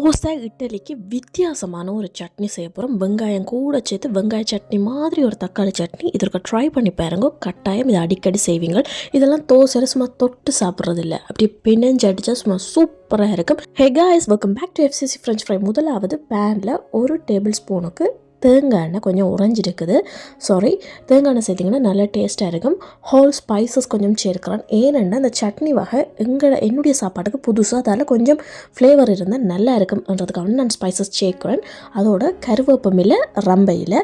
தோசை இட்லிக்கு வித்தியாசமான ஒரு சட்னி செய்ய போகிறோம் வெங்காயம் கூட சேர்த்து வெங்காய சட்னி மாதிரி ஒரு தக்காளி சட்னி. இதற்கு ட்ரை பண்ணி பாருங்க. கட்டாயம் இதை அடிக்கடி செய்வீங்க. இதெல்லாம் தோசையில் சும்மா தொட்டு சாப்பிட்றது இல்லை அப்படி பிணைஞ்சு அடித்தா சும்மா சூப்பராக இருக்கும். Hey guys welcome back to FCC French fry முதலாவது பேனில் ஒரு டேபிள் ஸ்பூனுக்கு தேங்காய் எண்ணெய் கொஞ்சம் உறைஞ்சிருக்குது. சாரி தேங்காய் எண்ணெய் சேர்த்திங்கன்னா நல்லா டேஸ்ட்டாக இருக்கும். ஹோல் ஸ்பைசஸ் கொஞ்சம் சேர்க்கிறேன் ஏனென்னா அந்த சட்னி வகை எங்கள் என்னுடைய சாப்பாட்டுக்கு புதுசாக அதால் கொஞ்சம் ஃப்ளேவர் இருந்தால் நல்லா இருக்கும்ன்றதுக்காக நான் ஸ்பைசஸ் சேர்க்குறேன். அதோட கருவேப்பமில்ல ரம்பையில்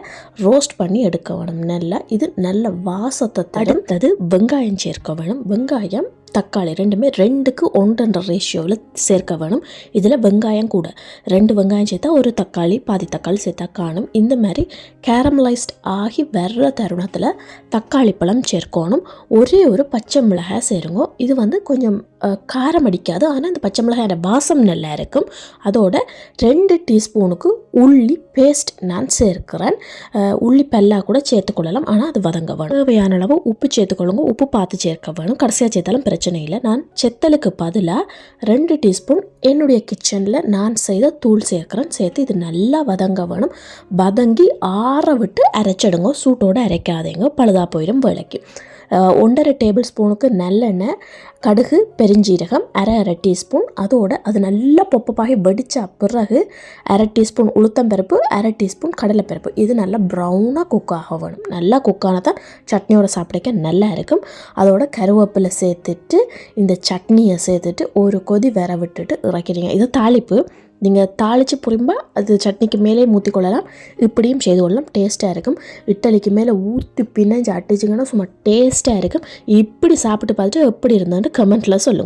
ரோஸ்ட் பண்ணி எடுக்க வேணும். நல்லா இது நல்ல வாசத்தை தரும் அடுத்தது வெங்காயம் சேர்க்க வேணும். வெங்காயம் தக்காளி ரெண்டுமே ரெண்டுக்கு ஒன்றரை ரேஷியோவில் சேர்க்க வேணும். இதில் வெங்காயம் கூட. ரெண்டு வெங்காயம் சேர்த்தா ஒரு தக்காளி பாதி தக்காளி சேர்த்தா காணும். இந்த மாதிரி கேரமலைஸ்ட் ஆகி வர்ற தருணத்தில் தக்காளி பழம் சேர்க்கணும். ஒரே ஒரு பச்சை மிளகாய் சேருங்க. இது வந்து கொஞ்சம் காரம் அடிக்காது. ஆனால் இந்த பச்சை மிளகாயோட வாசம் நல்லா இருக்கும். அதோட ரெண்டு டீஸ்பூனுக்கு உள்ளி பேஸ்ட் நான் சேர்க்கிறேன். உள்ளி பல்லா கூட சேர்த்துக்கொள்ளலாம் ஆனால் அது வதங்க வேணும். தேவையான அளவு உப்பு சேர்த்துக்கொள்ளுங்க உப்பு பார்த்து சேர்க்க வேணும். கடைசியாக சேர்த்தாலும் பிரச்சனை இல்லை. நான் செத்தலுக்கு பதிலாக ரெண்டு டீஸ்பூன் என்னுடைய கிச்சனில் நான் செய்த தூள் சேர்க்குறேன். சேர்த்து இது நல்லா வதங்க வேணும். வதங்கி ஆற விட்டு அரைச்சிடுங்க. சூட்டோடு அரைக்காதீங்க. பழுதாக போயிடும். விளக்கி. ஒன்றரை டேபிள் ஸ்பூனுக்கு நல்லெண்ணெய் கடுகு பெருஞ்சீரகம் அரை அரை டீஸ்பூன் அதோட அது நல்லா பொப்பப்பாகி வெடித்த பிறகு அரை டீஸ்பூன் உளுத்தம்பருப்பு அரை டீஸ்பூன் கடலைப்பருப்பு. இது நல்லா ப்ரௌனாக குக் ஆக வேணும். நல்லா குக் ஆனால் தான் சட்னியோட சாப்பிடக்க நல்லா இருக்கும். அதோட கருவேப்பிலை சேர்த்துட்டு இந்த சட்னியை சேர்த்துட்டு ஒரு கொதி வர விட்டுட்டு இறக்கிறீங்க இது தாளிப்பு. நீங்கள் தாளித்து புரிம்பா அது சட்னிக்கு மேலே ஊற்றி கொள்ளலாம். இப்படியும் செய்து கொள்ளலாம். டேஸ்ட்டாக இருக்கும். இட்டலிக்கு மேலே ஊற்றி பிணைஞ்சு அட்டிச்சிங்கன்னா சும்மா டேஸ்ட்டாக இருக்கும். இப்படி சாப்பிட்டு பார்த்துட்டு எப்படி இருந்தான்னு கமெண்ட்டில் சொல்லுங்கள்